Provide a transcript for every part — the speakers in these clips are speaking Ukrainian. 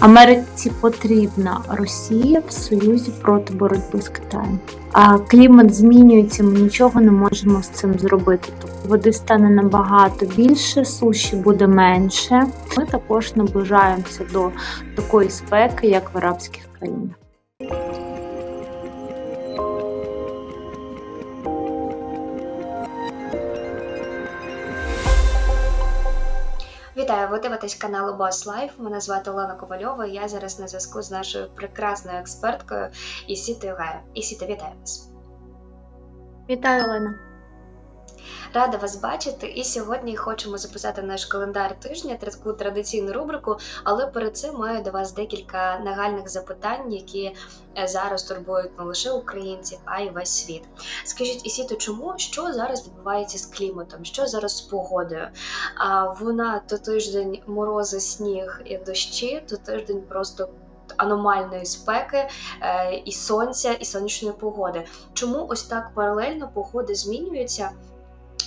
Америці потрібна Росія в союзі проти боротьби з Китаєм. А клімат змінюється, ми нічого не можемо з цим зробити. Тобто води стане набагато більше, суші буде менше. Ми також наближаємося до такої спеки, як в арабських країнах. Вітаю, ви дивитесь канал Boss Life. Мене звати Олена Ковальова. Я зараз на зв'язку з нашою прекрасною експерткою Ісітою Гаю. Ісіта, вітаю вас. Вітаю, Олена. Рада вас бачити. І сьогодні хочемо записати наш календар тижня, таку традиційну рубрику. Але перед цим маю до вас декілька нагальних запитань, які е, зараз турбують не лише українців, а й весь світ. Скажіть, Ісіто, чому що зараз відбувається з кліматом? Що зараз з погодою? А вона то тиждень морози, сніг і дощі, то тиждень просто. Аномальної спеки е, і сонця, і сонячної погоди. Чому ось так паралельно погоди змінюються?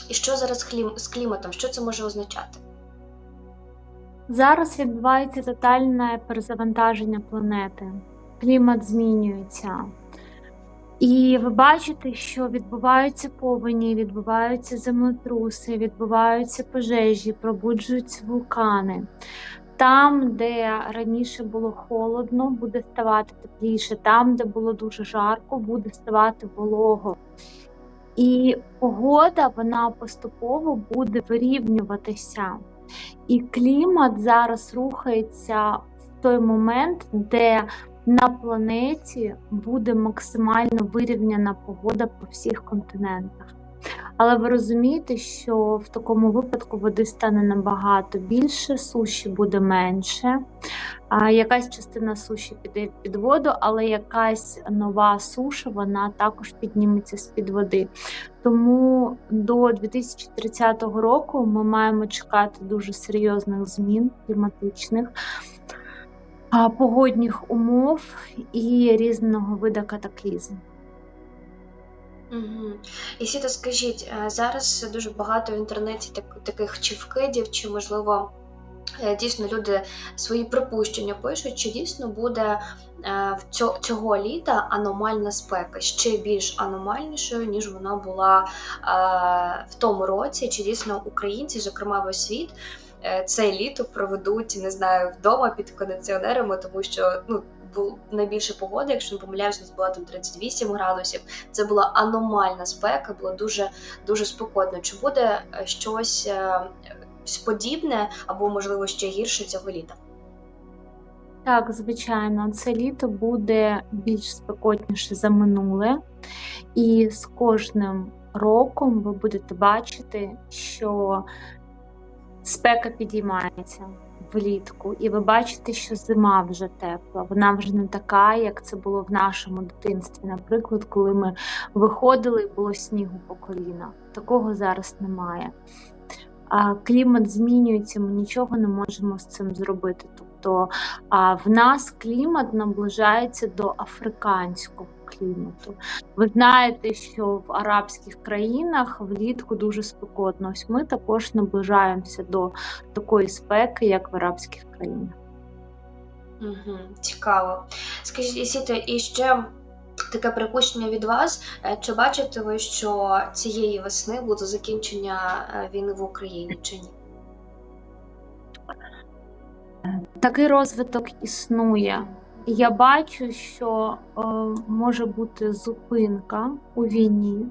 І що зараз з кліматом? Що це може означати? Зараз відбувається тотальне перезавантаження планети. Клімат змінюється. І ви бачите, що відбуваються повені, відбуваються землетруси, відбуваються пожежі, пробуджуються вулкани. Там, де раніше було холодно, буде ставати тепліше. Там, де було дуже жарко, буде ставати волого. І погода вона поступово буде вирівнюватися. І клімат зараз рухається в той момент, де на планеті буде максимально вирівняна погода по всіх континентах. Але ви розумієте, що в такому випадку води стане набагато більше, суші буде менше. А якась частина суші піде під воду, але якась нова суша вона також підніметься з-під води. Тому до 2030 року ми маємо чекати дуже серйозних змін кліматичних, погодних умов і різного вида катаклізм. Угу. І Сіта, скажіть, е, зараз дуже багато в інтернеті так, таких чи вкидів, чи можливо. е, Дійсно, люди свої припущення пишуть, чи дійсно буде е, цього літа аномальна спека ще більш аномальнішою, ніж вона була в тому році. Чи дійсно українці, зокрема весь світ, це літо проведуть, не знаю, вдома під кондиціонерами, тому що ну був найбільше погоди, якщо не помиляюсь, у нас була там 38 градусів. Це була аномальна спека, було дуже дуже спекотно. Чи буде е, щось е, подібне або можливо ще гірше цього літа? Так, звичайно, це літо буде більш спекотніше за минуле, і з кожним роком ви будете бачити, що спека підіймається влітку, і ви бачите, що зима вже тепла. Вона вже не така, як це було в нашому дитинстві. Наприклад, коли ми виходили і було снігу по коліна. Такого зараз немає. А клімат змінюється, ми нічого не можемо з цим зробити. Тобто а, в нас клімат наближається до африканського клімату. Ви знаєте, що в арабських країнах влітку дуже спекотно. Ось ми також наближаємося до такої спеки, як в арабських країнах. Угу, цікаво. Скажіть, Ісіто, і ще таке припущення від вас. Е, Чи бачите ви, що цієї весни буде закінчення е, війни в Україні чи ні? Такий розвиток існує. Я бачу, що е, може бути зупинка у війні,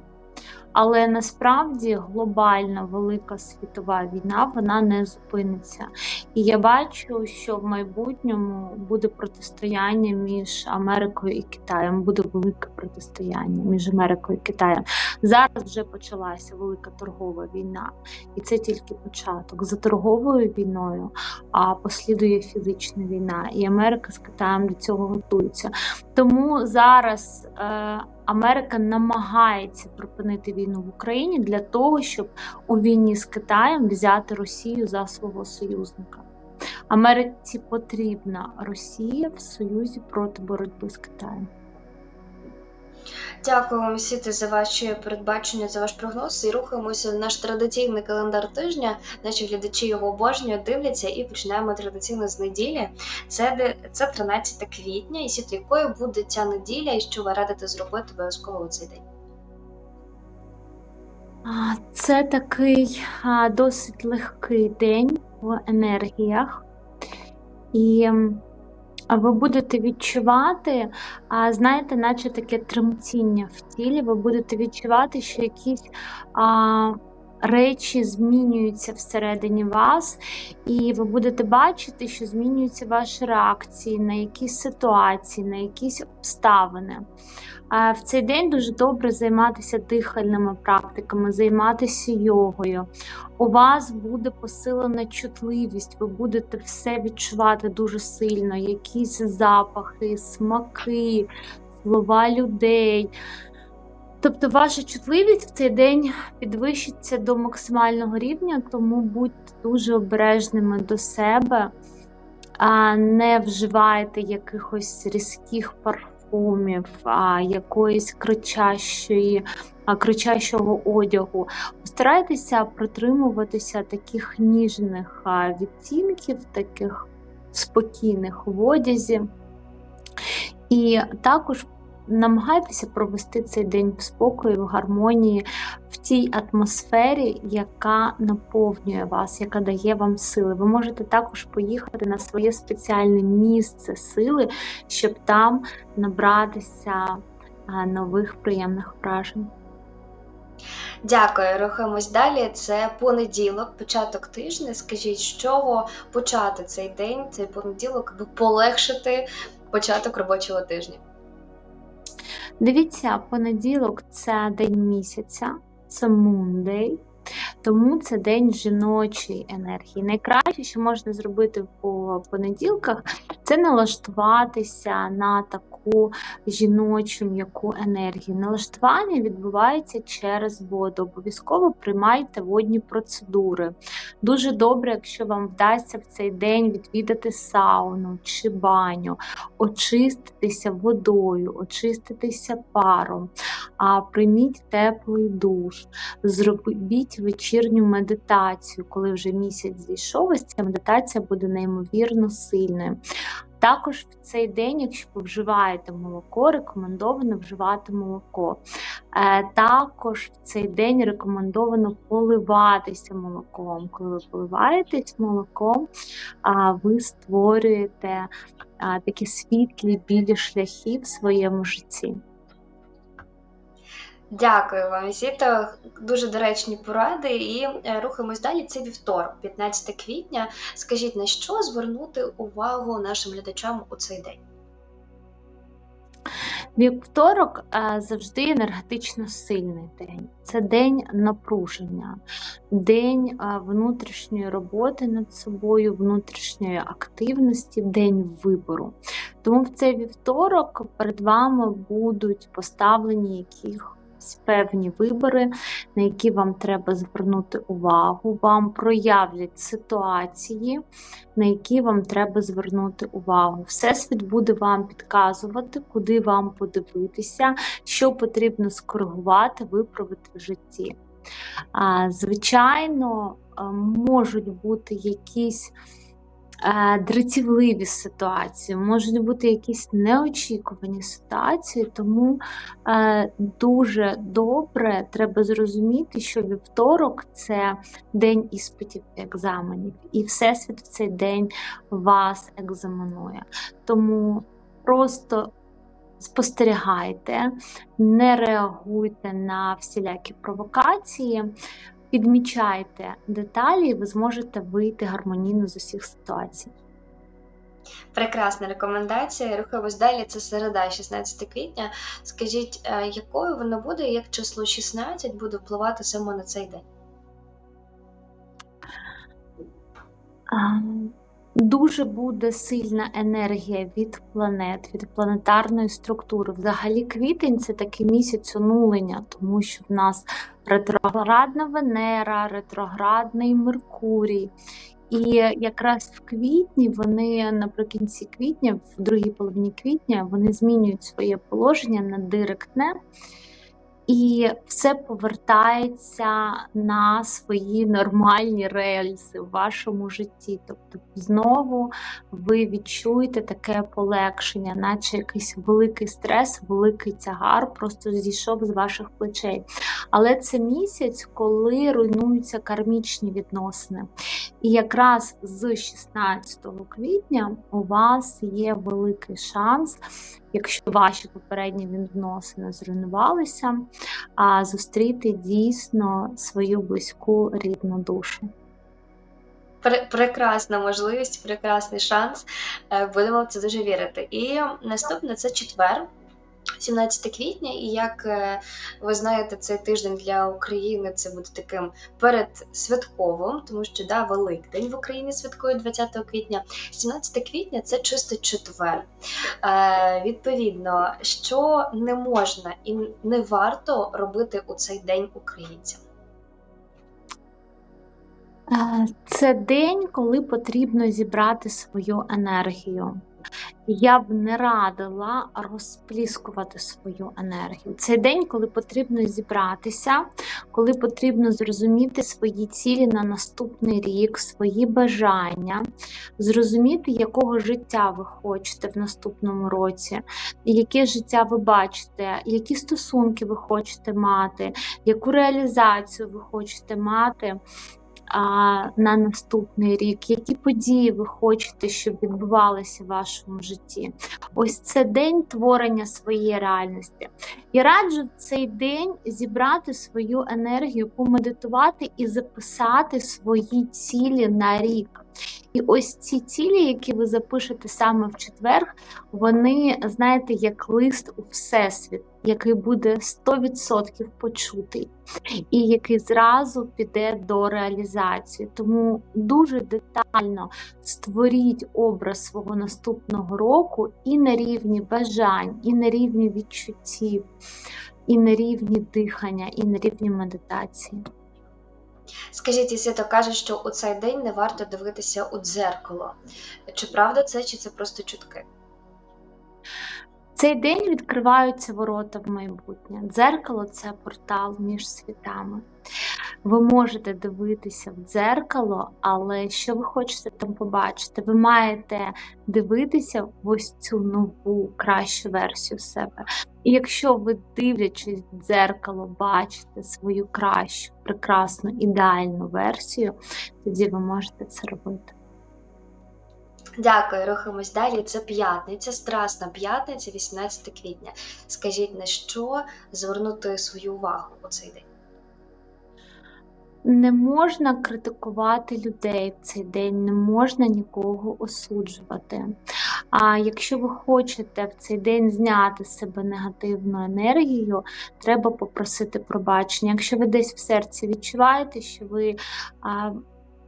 але насправді глобальна велика світова війна вона не зупиниться. І я бачу, що в майбутньому буде протистояння між Америкою і Китаєм. Буде велике протистояння між Америкою і Китаєм. Зараз вже почалася велика торгова війна, і це тільки початок. За торговою війною а послідує фізична війна, і Америка з Китаєм до цього готується. Тому зараз е, Америка намагається припинити війну в Україні для того, щоб у війні з Китаєм взяти Росію за свого союзника. Америці потрібна Росія в союзі проти боротьби з Китаєм. Дякую вам, Сіти, за ваші передбачення, за ваш прогноз. І рухаємося в наш традиційний календар тижня. Наші глядачі його обожнюють, дивляться і починаємо традиційно з неділі. Це, це 13 квітня. І Сіти, якою буде ця неділя і що ви радите зробити обов'язково у цей день? Це такий досить легкий день в енергіях, і ви будете відчувати, а, знаєте, наче таке тремтіння в тілі. Ви будете відчувати, що якісь а, речі змінюються всередині вас, і ви будете бачити, що змінюються ваші реакції на якісь ситуації, на якісь обставини. В цей день дуже добре займатися дихальними практиками, займатися йогою. У вас буде посилена чутливість, ви будете все відчувати дуже сильно, якісь запахи, смаки, слова людей. Тобто ваша чутливість в цей день підвищиться до максимального рівня, тому будьте дуже обережними до себе, а не вживайте якихось різких парфумів, а, якоїсь кричащої, а, кричащого одягу. Постарайтеся притримуватися таких ніжних а, відтінків, таких спокійних в одязі. І також намагайтеся провести цей день в спокої, в гармонії, в тій атмосфері, яка наповнює вас, яка дає вам сили. Ви можете також поїхати на своє спеціальне місце сили, щоб там набратися нових приємних вражень. Дякую, рухаємось далі. Це понеділок, початок тижня. Скажіть, з чого почати цей день, цей понеділок, аби полегшити початок робочого тижня? Дивіться, понеділок це день місяця, це Мундей, тому це день жіночої енергії. Найкраще, що можна зробити по понеділках, це налаштуватися на таку жіночу м'яку енергію. Налаштування відбувається через воду. Обов'язково приймайте водні процедури. Дуже добре, якщо вам вдасться в цей день відвідати сауну чи баню, очиститися водою, очиститися паром, а прийміть теплий душ, зробіть вечірню медитацію, коли вже місяць зійшов, ось ця медитація буде неймовірно сильною. Також в цей день, якщо ви вживаєте молоко, рекомендовано вживати молоко. Е, Також в цей день рекомендовано поливатися молоком. Коли ви поливаєтесь молоком, ви створюєте такі світлі білі шляхи в своєму житті. Дякую вам, Сіто. Дуже доречні поради. І е, рухаємось далі. Це вівторок, 15 квітня. Скажіть, на що звернути увагу нашим глядачам у цей день? Вівторок е, завжди енергетично сильний день. Це день напруження, день е, внутрішньої роботи над собою, внутрішньої активності, день вибору. Тому в цей вівторок перед вами будуть поставлені яких певні вибори, на які вам треба звернути увагу, вам проявлять ситуації, на які вам треба звернути увагу. Всесвіт буде вам підказувати, куди вам подивитися, що потрібно скоригувати, виправити в житті. Звичайно, можуть бути якісь е, дратівливі ситуації, можуть бути якісь неочікувані ситуації, тому е, дуже добре треба зрозуміти, що вівторок це день іспитів екзаменів, і Всесвіт в цей день вас екзаменує. Тому просто спостерігайте, не реагуйте на всілякі провокації. Підмічайте деталі, і ви зможете вийти гармонійно з усіх ситуацій. Прекрасна рекомендація. Рухаємось далі. Це середа, 16 квітня. Скажіть, е, якою воно буде, як число 16 буде впливати саме на цей день? Дуже буде сильна енергія від планет, від планетарної структури. Взагалі, квітень це такий місяць онулення, тому що в нас ретроградна Венера, ретроградний Меркурій. І якраз в квітні вони наприкінці квітня, в другій половині квітня, вони змінюють своє положення на директне. І все повертається на свої нормальні рельси в вашому житті. Тобто, знову ви відчуєте таке полегшення, наче якийсь великий стрес, великий тягар просто зійшов з ваших плечей. Але це місяць, коли руйнуються кармічні відносини. І якраз з 16 квітня у вас є великий шанс, якщо ваші попередні відносини зруйнувалися, а зустріти дійсно свою близьку рідну душу. Пре- Прекрасна можливість, прекрасний шанс. Е, Будемо в це дуже вірити. І наступне це четвер, 17 квітня. І як е, ви знаєте, цей тиждень для України це буде таким передсвятковим, тому що да, Великдень в Україні святкує 20 квітня. 17 квітня це чистий четвер. Е, відповідно, що не можна і не варто робити у цей день українцям. Е, Це день, коли потрібно зібрати свою енергію. Я б не радила розпліскувати свою енергію. Це день, коли потрібно зібратися, коли потрібно зрозуміти свої цілі на наступний рік, свої бажання, зрозуміти, якого життя ви хочете в наступному році, яке життя ви бачите, які стосунки ви хочете мати, яку реалізацію ви хочете мати на наступний рік, які події ви хочете, щоб відбувалися в вашому житті. Ось це день творення своєї реальності. Я раджу в цей день зібрати свою енергію, помедитувати і записати свої цілі на рік. І ось ці цілі, які ви запишете саме в четвер, вони, знаєте, як лист у всесвіт, який буде 100% почутий і який зразу піде до реалізації. Тому дуже детально створіть образ свого наступного року і на рівні бажань, і на рівні відчуттів, і на рівні дихання, і на рівні медитації. Скажіть, Ісито каже, що у цей день не варто дивитися у дзеркало. Чи правда це, чи це просто чутки? Цей день відкриваються ворота в майбутнє. Дзеркало це портал між світами. Ви можете дивитися в дзеркало, але що ви хочете там побачити? Ви маєте дивитися ось цю нову, кращу версію себе. І якщо ви, дивлячись в дзеркало, бачите свою кращу, прекрасну, ідеальну версію, тоді ви можете це робити. Дякую, рухаємось далі. Це п'ятниця, страсна п'ятниця, 18 квітня. Скажіть, на що звернути свою увагу у цей день? Не можна критикувати людей в цей день, не можна нікого осуджувати. А якщо ви хочете в цей день зняти з себе негативну енергію, треба попросити пробачення. Якщо ви десь в серці відчуваєте, що ви а,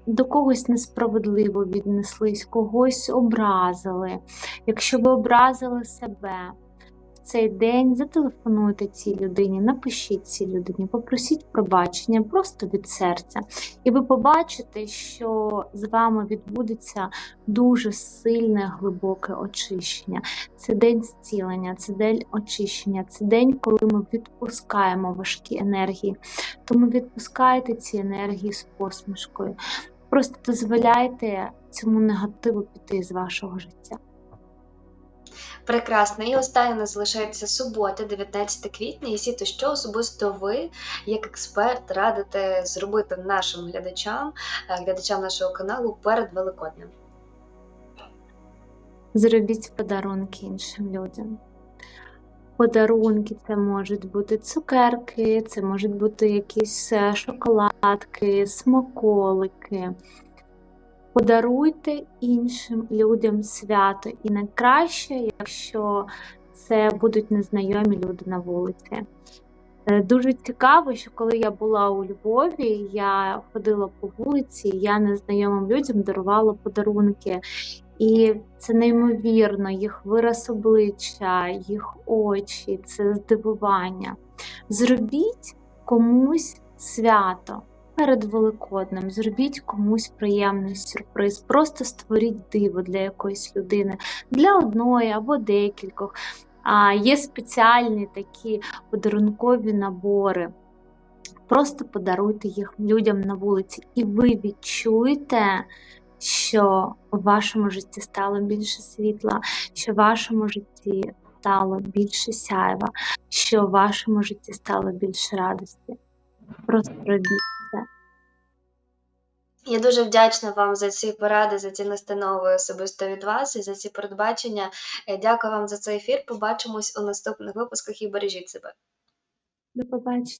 до когось несправедливо віднеслись, когось образили, якщо ви образили себе. Цей день зателефонуйте цій людині, напишіть цій людині, попросіть пробачення просто від серця. І ви побачите, що з вами відбудеться дуже сильне, глибоке очищення. Це день зцілення, це день очищення, це день, коли ми відпускаємо важкі енергії. Тому відпускайте ці енергії з посмішкою. Просто дозволяйте цьому негативу піти з вашого життя. Прекрасно. І останнє нас залишається субота, 19 квітня. І сіто, що особисто ви, як експерт, радите зробити нашим глядачам, е, глядачам нашого каналу перед Великоднем? Зробіть подарунки іншим людям. Подарунки це можуть бути цукерки, це можуть бути якісь е, шоколадки, смаколики. Подаруйте іншим людям свято. І найкраще, якщо це будуть незнайомі люди на вулиці. Е, Дуже цікаво, що коли я була у Львові, я ходила по вулиці, я незнайомим людям дарувала подарунки. І це неймовірно, їх вираз обличчя, їх очі, це здивування. Зробіть комусь свято. Перед Великоднем зробіть комусь приємний сюрприз. Просто створіть диво для якоїсь людини, для одної або декількох. А є спеціальні такі подарункові набори. Просто подаруйте їх людям на вулиці, і ви відчуєте, що в вашому житті стало більше світла, що в вашому житті стало більше сяйва, що в вашому житті стало більше радості. Просто робіть. Я дуже вдячна вам за ці поради, за ці настанови особисто від вас і за ці передбачення. Е, Дякую вам за цей ефір. Побачимось у наступних випусках і бережіть себе. До побачення.